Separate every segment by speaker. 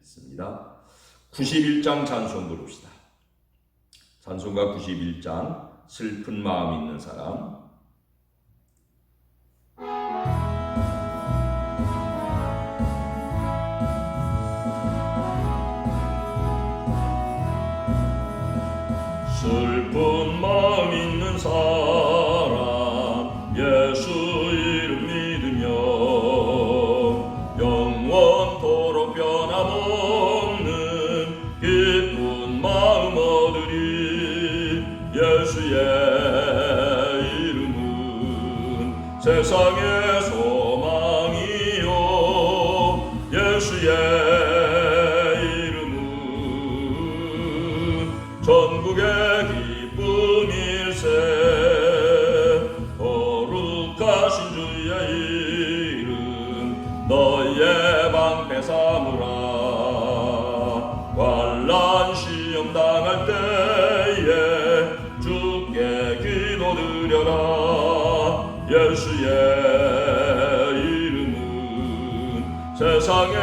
Speaker 1: 있습니다. 91장 찬송 부릅시다. 찬송가 91장 슬픈 마음 있는 사람 기도드려라 예수의 이름은 세상의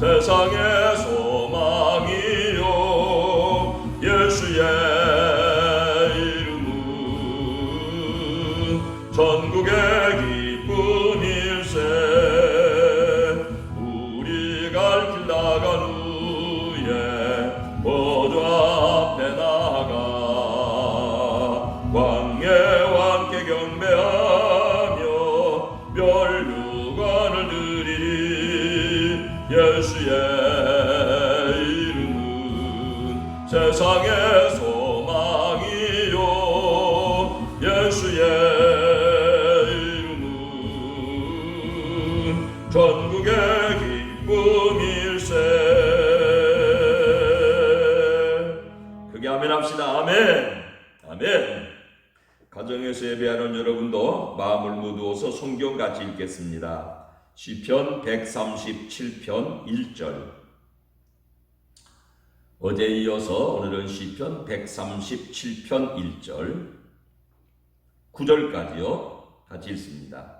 Speaker 1: 세상의 소망이요. 예수의 이름은 전국의 기쁨일세. 우리 갈 길 나간 후에 보좌 앞에 나가 전국의 기쁨일세. 크게 아멘 합시다. 아멘. 아멘. 가정에서 예배하는 여러분도 마음을 모두어서 성경 같이 읽겠습니다. 시편 137편 1절. 어제 이어서 오늘은 시편 137편 1절. 9절까지요. 같이 읽습니다.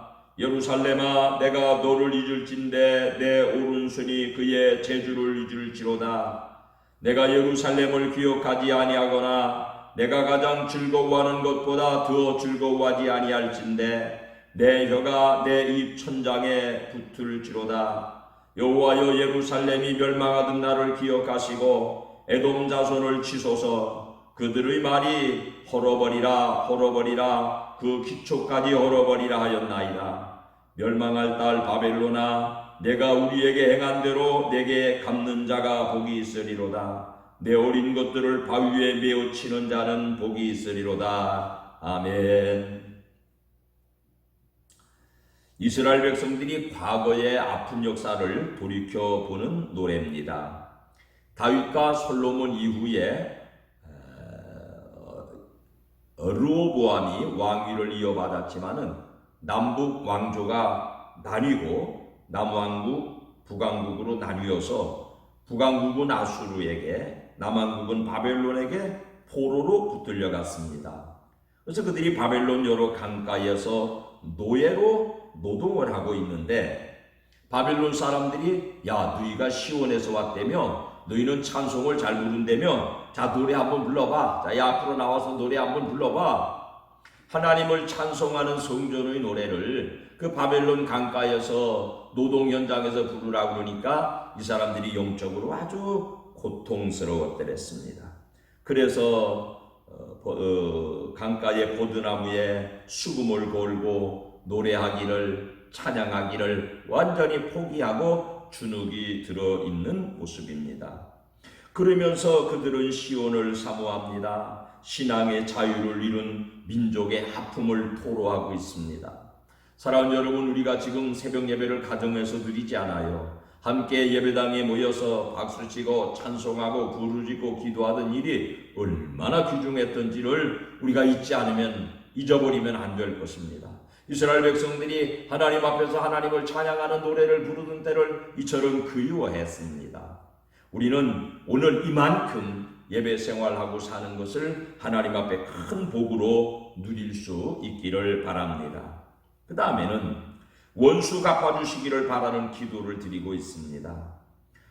Speaker 1: 예루살렘아 내가 너를 잊을진데 내 오른손이 그의 제주를 잊을지로다. 내가 예루살렘을 기억하지 아니하거나 내가 가장 즐거워하는 것보다 더 즐거워하지 아니할진데 내 혀가 내 입 천장에 붙을지로다. 여호와여 예루살렘이 멸망하던 날을 기억하시고 에돔 자손을 치소서 그들의 말이 헐어버리라 헐어버리라 그 기초까지 헐어버리라 하였나이다. 멸망할 딸 바벨로나 내가 우리에게 행한 대로 내게 갚는 자가 복이 있으리로다. 내 어린 것들을 바위에 메어 치는 자는 복이 있으리로다. 아멘. 이스라엘 백성들이 과거의 아픈 역사를 돌이켜 보는 노래입니다. 다윗과 솔로몬 이후에 어, 르호보암이 왕위를 이어받았지만은 남북 왕조가 나뉘고 남왕국, 북왕국으로 나뉘어서 북왕국은 아수르에게, 남왕국은 바벨론에게 포로로 붙들려 갔습니다. 그래서 그들이 바벨론 여러 강가에서 노예로 노동을 하고 있는데 바벨론 사람들이 야 너희가 시온에서 왔다며 너희는 찬송을 잘 부른다며 자 노래 한번 불러봐 자 야, 앞으로 나와서 노래 한번 불러봐 하나님을 찬송하는 성전의 노래를 그 바벨론 강가에서 노동 현장에서 부르라 그러니까 이 사람들이 영적으로 아주 고통스러웠더랬습니다. 그래서 어, 보- 어, 강가의 보드나무에 수금을 걸고 노래하기를 찬양하기를 완전히 포기하고 주눅이 들어 있는 모습입니다. 그러면서 그들은 시온을 사모합니다. 신앙의 자유를 이룬 민족의 하품을 토로하고 있습니다. 사랑하는 여러분, 우리가 지금 새벽 예배를 가정에서 드리지 않아요. 함께 예배당에 모여서 박수치고 찬송하고 부르짖고 기도하던 일이 얼마나 귀중했던지를 우리가 잊지 않으면 잊어버리면 안 될 것입니다. 이스라엘 백성들이 하나님 앞에서 하나님을 찬양하는 노래를 부르던 때를 이처럼 그리워했습니다. 우리는 오늘 이만큼 예배 생활하고 사는 것을 하나님 앞에 큰 복으로 누릴 수 있기를 바랍니다. 그 다음에는 원수 갚아주시기를 바라는 기도를 드리고 있습니다.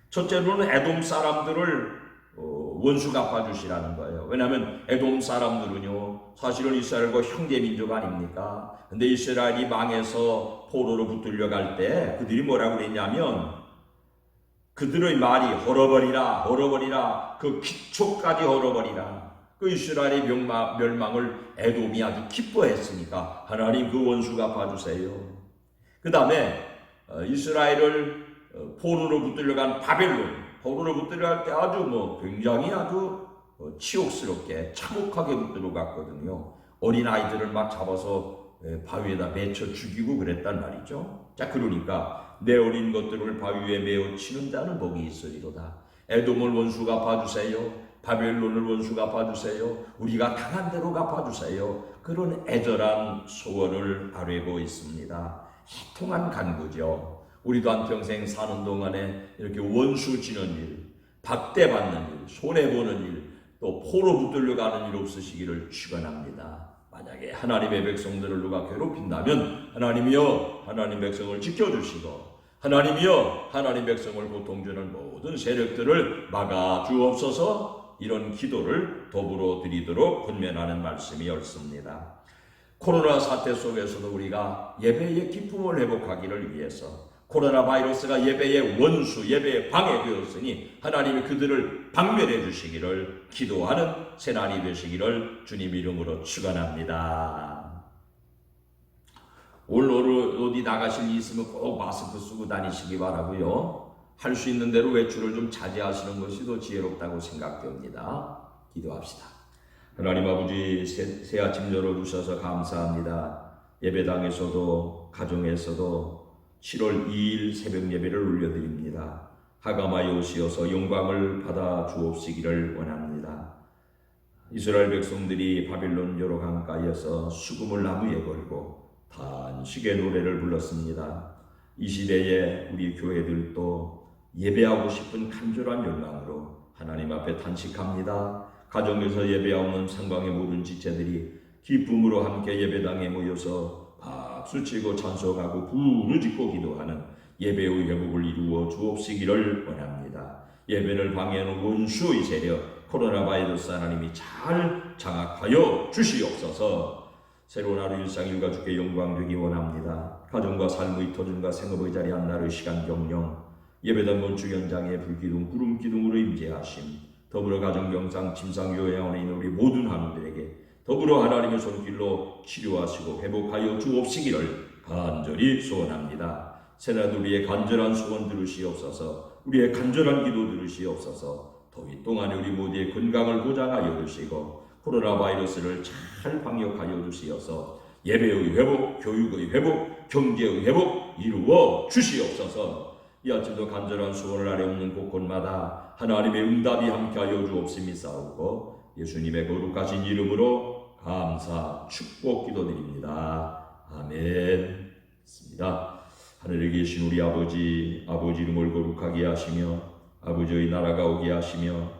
Speaker 1: 첫째로는 에돔 사람들을 어, 원수 갚아주시라는 거예요. 왜냐하면 에돔 사람들은요, 사실은 이스라엘과 형제 민족 아닙니까? 근데 이스라엘이 망해서 포로로 붙들려 갈 때 그들이 뭐라고 그랬냐면 그들의 말이 헐어버리라, 헐어버리라, 그 기초까지 헐어버리라. 그 이스라엘의 멸망, 멸망을 에돔이 아주 기뻐했으니까 하나님 그 원수 갚아주세요. 그 다음에 이스라엘을 어, 포로로 붙들려간 바벨론, 포로로 붙들려갈 때 아주 뭐 굉장히 아주 어, 치욕스럽게 참혹하게 붙들어갔거든요. 어린 아이들을 막 잡아서 에, 바위에다 맺혀 죽이고 그랬단 말이죠. 자 그러니까 내 어린 것들을 바위에 메어 치는 자는 복이 있으리로다. 에돔을 원수 갚아주세요. 바벨론을 원수 갚아주세요. 우리가 당한 대로 갚아주세요. 그런 애절한 소원을 아뢰고 있습니다. 해통한 간구죠. 우리도 한평생 사는 동안에 이렇게 원수 지는 일, 박대받는 일, 손해보는 일, 또 포로 붙들려 가는 일 없으시기를 축원합니다. 만약에 하나님의 백성들을 누가 괴롭힌다면 하나님이여 하나님 백성을 지켜주시고 하나님이여 하나님 백성을 고통주는 모든 세력들을 막아 주옵소서 이런 기도를 더불어 드리도록 권면하는 말씀이 옳습니다. 코로나 사태 속에서도 우리가 예배의 기쁨을 회복하기를 위해서 코로나 바이러스가 예배의 원수, 예배의 방해되었으니 하나님이 그들을 박멸해 주시기를 기도하는 새날이 되시기를 주님 이름으로 축원합니다. 오늘 어디 나가실 일 있으면 꼭 마스크 쓰고 다니시기 바라고요. 할 수 있는 대로 외출을 좀 자제하시는 것이 더 지혜롭다고 생각됩니다. 기도합시다. 하나님 아버지 새, 새 아침 열어주셔서 감사합니다. 예배당에서도 가정에서도 7월 2일 새벽 예배를 올려드립니다. 하가마에 오시어서 영광을 받아 주옵시기를 원합니다. 이스라엘 백성들이 바빌론 여러 강가에서 수금을 나무에 걸고 단식의 노래를 불렀습니다. 이 시대에 우리 교회들도 예배하고 싶은 간절한 열망으로 하나님 앞에 단식합니다. 가정에서 예배하는 상방의 모든 지체들이 기쁨으로 함께 예배당에 모여서 박수치고 찬송하고 부르짖고 기도하는 예배의 회복을 이루어 주옵시기를 원합니다. 예배를 방해하는 원수의 세력 코로나 바이러스 하나님이 잘 장악하여 주시옵소서. 새로운 하루 일상 일과 주께 영광 되기 원합니다. 가정과 삶의 터전과 생업의 자리 한나의 시간 경영 예배당 건축 현장에 불기둥 구름 기둥으로 임재하심 더불어 가정 병상 침상 요양원에 있는 우리 모든 한우들에게 더불어 하나님의 손길로 치료하시고 회복하여 주옵시기를 간절히 소원합니다. 새날 우리의 간절한 소원 들으시옵소서 우리의 간절한 기도 들으시옵소서 더위 동안에 우리 모두의 건강을 보장하여 주시고 코로나 바이러스를 잘 방역하여 주시어서 예배의 회복, 교육의 회복, 경제의 회복 이루어 주시옵소서. 이 아침도 간절한 소원을 아래 없는 곳곳마다 하나님의 응답이 함께하여 주옵심이사오고 예수님의 거룩하신 이름으로 감사 축복 기도드립니다. 아멘. 습니다. 하늘에 계신 우리 아버지, 아버지 이름을 거룩하게 하시며 아버지의 나라가 오게 하시며